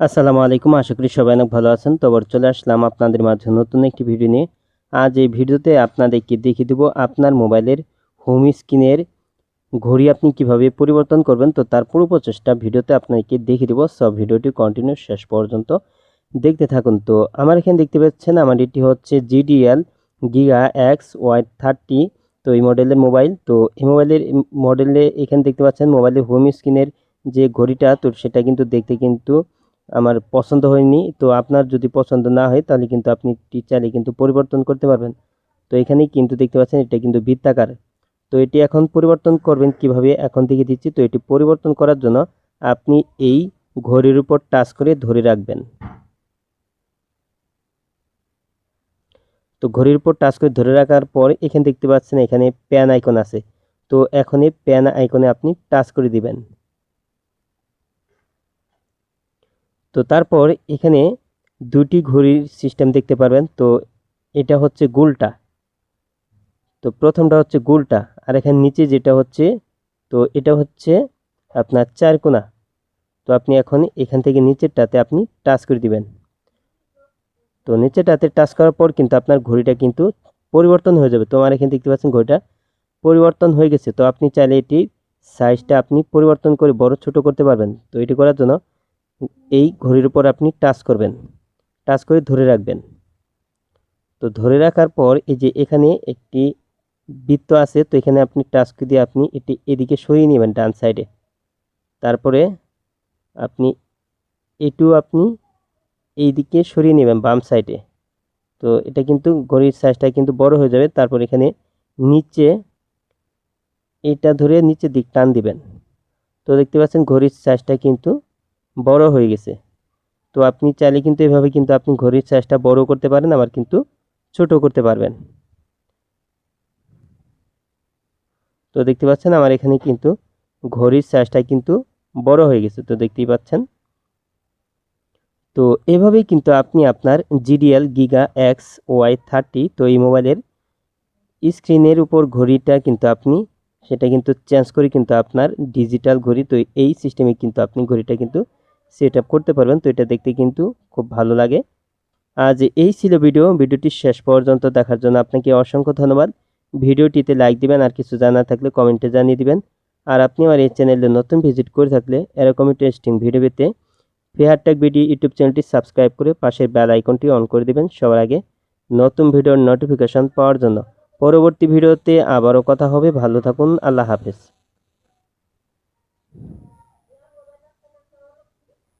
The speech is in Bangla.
আসসালামু আলাইকুম, আশা করি সবাই অনেক ভালো আছেন। তো চলে আসলাম আপনাদের মাঝে নতুন একটি ভিডিও নিয়ে। আজ এই ভিডিওতে আপনাদেরকে দেখিয়ে দেবো আপনার মোবাইলের হোম স্ক্রিনের ঘড়ি আপনি কীভাবে পরিবর্তন করবেন। তো তার পুরো প্রচেষ্টা ভিডিওতে আপনাদেরকে দেখিয়ে দেবো। সব ভিডিওটি কন্টিনিউ শেষ পর্যন্ত দেখতে থাকুন। তো আমার এখানে দেখতে পাচ্ছেন, আমার এটি হচ্ছে GDL giga X Y thirty তো এই মডেলের মোবাইল তো এই মোবাইলের মডেলে এখানে দেখতে পাচ্ছেন মোবাইলের হোম স্ক্রিনের যে ঘড়িটা, তো সেটা কিন্তু দেখতে কিন্তু আমার পছন্দ হয়নি, তো আপনার যদি পছন্দ না হয় তাহলে কিন্তু আপনি চাইলে কিন্তু পরিবর্তন করতে পারবেন। তো এখানে কিন্তু দেখতে পাচ্ছেন এটা কিন্তু বৃত্তাকার। তো এটি এখন পরিবর্তন করবেন কীভাবে? এখন থেকে দিচ্ছি। তো এটি পরিবর্তন করার জন্য আপনি এই ঘড়ির উপর টাচ করে ধরে রাখবেন। তো ঘড়ির উপর টাচ করে ধরে রাখার পর এখানে দেখতে পাচ্ছেন এখানে প্যান আইকন আছে। তো এখন এই প্যান আইকনে আপনি টাচ করে দিবেন। তো তারপর এখানে দুটি ঘড়ির সিস্টেম দেখতে পারবেন। তো এটা হচ্ছে গোলটা। তো প্রথমটা হচ্ছে গোলটা আর এখানে নিচে যেটা হচ্ছে, তো এটা হচ্ছে আপনার চার কোনা। তো আপনি এখন এখান থেকে নিচেরটাতে আপনি টাচ করে দিবেন। তো নিচেরটাতে টাচ করার পর কিন্তু আপনার ঘড়িটা কিন্তু পরিবর্তন হয়ে যাবে। তো আমার এখানে দেখতে পাচ্ছেন ঘড়িটা পরিবর্তন হয়ে গেছে। তো আপনি চাইলে এটির সাইজটা আপনি পরিবর্তন করে বড় ছোট করতে পারবেন। তো এটি করার জন্য এই ঘড়ির উপর আপনি টাচ করবেন। টাচ করে ধরে রাখবেন। তো ধরে রাখার পর এই যে এখানে একটি বৃত্ত আছে, তো এখানে আপনি টাচ করে দিয়ে আপনি এটি এদিকে সরিয়ে নেবেন ডান সাইডে। তারপরে আপনি এটু আপনি এই দিকে সরিয়ে নেবেন বাম সাইডে। তো এটা কিন্তু ঘড়ির সাইজটা কিন্তু বড় হয়ে যাবে। তারপর এখানে নিচে এটা ধরে নিচের দিক টান দিবেন। তো দেখতে পাচ্ছেন ঘড়ির সাইজটা কিন্তু বড় হয়ে গেছে। তো আপনি চাইলে কিন্তু এভাবে কিন্তু আপনি ঘড়ির সাইজটা বড় করতে পারেন, আবার কিন্তু ছোট করতে পারবেন। তো দেখতে পাচ্ছেন আমার এখানে কিন্তু ঘড়ির সাইজটা কিন্তু বড় হয়ে গেছে, তো দেখতেই পাচ্ছেন। তো এভাবেই কিন্তু আপনি আপনার GDL giga X Y thirty তো এই মোবাইলের স্ক্রিনের উপর ঘড়িটা কিন্তু আপনি, সেটা কিন্তু চেঞ্জ করে কিন্তু আপনার ডিজিটাল ঘড়ি, তো এই সিস্টেমে কিন্তু আপনি ঘড়িটা কিন্তু সেট আপ করতে পারবেন, তো এটা দেখতে কিন্তু খুব ভালো লাগে। আজ এই ছিল ভিডিও ভিডিওটি শেষ পর্যন্ত দেখার জন্য আপনাকে অসংখ্য ধন্যবাদ। ভিডিওটিতে লাইক দিবেন, আর কিছু জানা থাকলে কমেন্টে জানিয়ে দিবেন। আর আপনি আমার এই চ্যানেলে নতুন ভিজিট করে থাকলে এরকমই টেস্টিং ভিডিও পেতে ফেয়ারটেক ভিডিও ইউটিউব চ্যানেলটি সাবস্ক্রাইব করে পাশের বেল আইকনটি অন করে দিবেন সবার আগে নতুন ভিডিওর নোটিফিকেশন পাওয়ার জন্য। পরবর্তী ভিডিওতে আবারও কথা হবে। ভালো থাকুন, আল্লাহ হাফেজ।